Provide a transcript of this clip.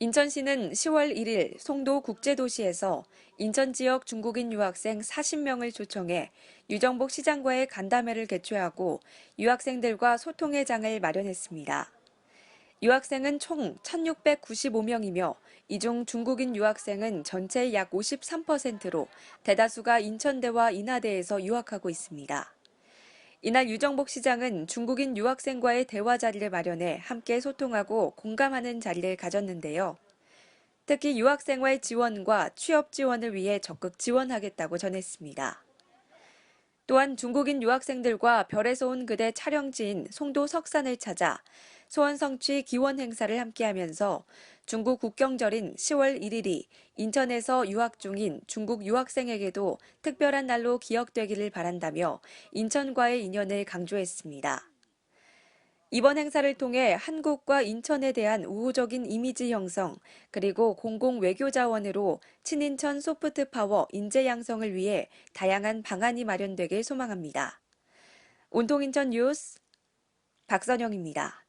인천시는 10월 1일 송도 국제도시에서 인천 지역 중국인 유학생 40명을 초청해 유정복 시장과의 간담회를 개최하고 유학생들과 소통의 장을 마련했습니다. 유학생은 총 1,695명이며 이 중 중국인 유학생은 전체의 약 53%로 대다수가 인천대와 인하대에서 유학하고 있습니다. 이날 유정복 시장은 중국인 유학생과의 대화 자리를 마련해 함께 소통하고 공감하는 자리를 가졌는데요. 특히 유학생과의 지원과 취업 지원을 위해 적극 지원하겠다고 전했습니다. 또한 중국인 유학생들과 별에서 온 그대 촬영지인 송도 석산을 찾아 소원 성취 기원 행사를 함께하면서 중국 국경절인 10월 1일이 인천에서 유학 중인 중국 유학생에게도 특별한 날로 기억되기를 바란다며 인천과의 인연을 강조했습니다. 이번 행사를 통해 한국과 인천에 대한 우호적인 이미지 형성, 그리고 공공 외교 자원으로 친인천 소프트 파워 인재 양성을 위해 다양한 방안이 마련되길 소망합니다. 온통인천 뉴스 박선영입니다.